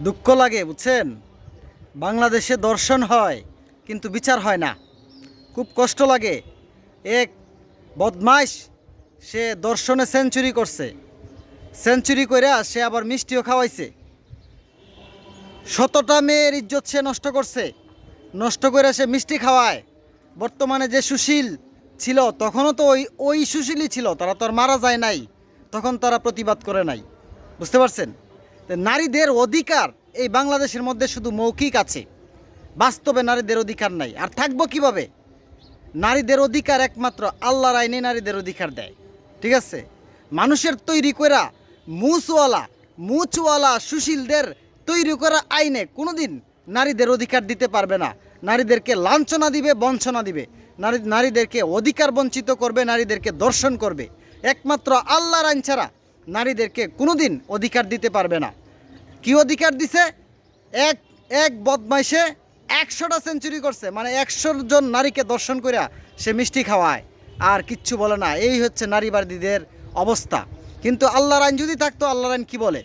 দুঃখ লাগে, বুঝছেন? বাংলাদেশে দর্শন হয়, কিন্তু বিচার হয় না। খুব কষ্ট লাগে। এক বদমাইশ, সে দর্শনে সেঞ্চুরি করছে। সেঞ্চুরি করে সে আবার মিষ্টিও খাওয়াইছে। শতটা মেয়ের ইজ্জত সে নষ্ট করছে। নষ্ট করে সে মিষ্টি খাওয়ায়। বর্তমানে যে সুশীল ছিল, তখনও তো ওই ওই সুশীলই ছিল। তারা তো আর মারা যায় নাই। তখন তারা প্রতিবাদ করে নাই। বুঝতে পারছেন? নারীদের অধিকার এই বাংলাদেশের মধ্যে শুধু মৌখিক আছে। বাস্তবে নারীদের অধিকার নাই। আর থাকব কীভাবে? নারীদের অধিকার একমাত্র আল্লাহর আইনে নারীদের অধিকার দেয়। ঠিক আছে? মানুষের তৈরি করা মুচওয়ালা মুচওয়ালা, সুশীলদের তৈরি করা আইনে কোনোদিন নারীদের অধিকার দিতে পারবে না। নারীদেরকে লাঞ্ছনা দিবে, বঞ্চনা দিবে। নারী, নারীদেরকে অধিকার বঞ্চিত করবে, নারীদেরকে দর্শন করবে। একমাত্র আল্লাহর আইন ছাড়া নারীদেরকে কোনোদিন অধিকার দিতে পারবে না। কি অধিকার দিছে? এক এক বদমাইশে একশোটা সেঞ্চুরি করছে। মানে একশো জন নারীকে দর্শন করিয়া সে মিষ্টি খাওয়ায়। আর কিচ্ছু বলে না। এই হচ্ছে নারীবাদীদের অবস্থা। কিন্তু আল্লাহর আইন যদি থাকতো, আল্লাহর আইন কী বলে?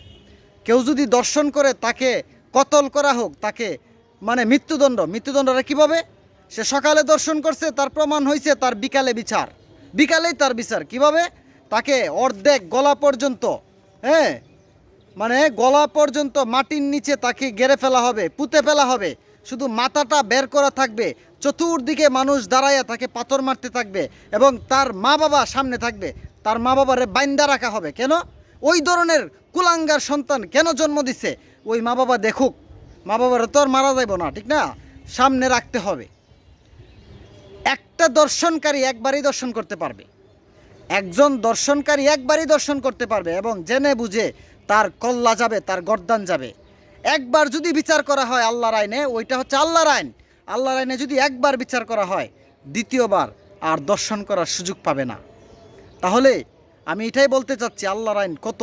কেউ যদি দর্শন করে, তাকে কতল করা হোক, তাকে মানে মৃত্যুদণ্ড। মৃত্যুদণ্ডটা কীভাবে? সে সকালে দর্শন করছে, তার প্রমাণ হয়েছে তার বিকালে বিচার। বিকালেই তার বিচার। কীভাবে? তাকে অর্ধেক গলা পর্যন্ত হ্যাঁ? মানে গলা পর্যন্ত মাটির নিচে তাকে গেড়ে ফেলা হবে, পুঁতে ফেলা হবে। শুধু মাথাটা বের করা থাকবে, চতুর্দিকে মানুষ দাঁড়াইয়া তাকে পাথর মারতে থাকবে এবং তার মা বাবা সামনে থাকবে। তার মা বাবারে বাইন্দা রাখা হবে। কেন? ওই ধরনের কুলাঙ্গার সন্তান কেন জন্ম দিছে? ওই মা বাবা দেখুক। মা বাবার তো আর মারা যাইব না, ঠিক না? সামনে রাখতে হবে। একটা দর্শনকারী একবারই দর্শন করতে পারবে। একজন দর্শনকারী একবারই দর্শন করতে পারবে এবং জেনে বুঝে তার কল্লা যাবে, তার গর্দান যাবে। একবার যদি বিচার করা হয় আল্লাহর আইনে, ওইটা হচ্ছে আল্লাহর আইন। আল্লাহর আইনে যদি একবার বিচার করা হয়, দ্বিতীয়বার আর দর্শন করার সুযোগ পাবে না। তাহলে আমি এটাই বলতে চাচ্ছি, আল্লাহর আইন কত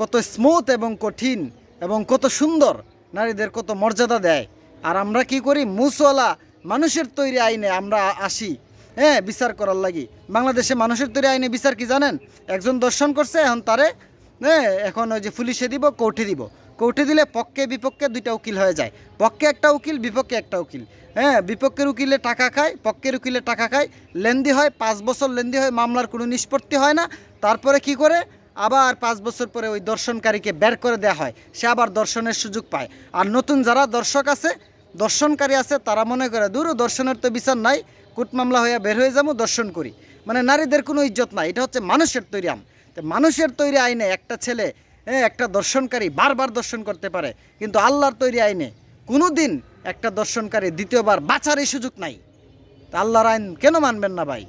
কত স্মুথ এবং কঠিন এবং কত সুন্দর, নারীদের কত মর্যাদা দেয়। আর আমরা কি করি? মুসওয়ালা মানুষের তৈরি আইনে আমরা আসি হ্যাঁ বিচার করার লাগি। বাংলাদেশে মানুষের তৈরি আইনে বিচার কি জানেন? একজন দর্শন করছে, এখন তারে হ্যাঁ এখন ওই যে পুলিশে দিব, কোর্টে দিব। কোর্টে দিলে পক্ষে বিপক্ষে দুইটা উকিল হয়ে যায়। পক্ষে একটা উকিল, বিপক্ষে একটা উকিল। হ্যাঁ বিপক্ষের উকিলে টাকা খায়, পক্ষের উকিলে টাকা খায়। লেন্দি হয়, পাঁচ বছর লেন্দি হয় মামলার কোনো নিষ্পত্তি হয় না। তারপরে কি করে? আবার পাঁচ বছর পরে ওই দর্শনকারীকে বের করে দেওয়া হয়। সে আবার দর্শনের সুযোগ পায়। আর নতুন যারা দর্শক আছে, দর্শনকারী আছে, তারা মনে করে, দূর, দর্শনের তো বিচার নাই। কুট মামলা হয়ে বের হয়ে যাব, দর্শন করি। মানে নারীদের কোনো ইজ্জত নাই। এটা হচ্ছে মানুষের তৈরি আম। মানুষের তৈরি আইনে একটা ছেলে হ্যাঁ একটা দর্শনকারী বারবার দর্শন করতে পারে, কিন্তু আল্লাহর তৈরি আইনে কোনো দিন একটা দর্শনকারী দ্বিতীয়বার বাঁচারই সুযোগ নাই। তা আল্লাহর আইন কেন মানবেন না ভাই?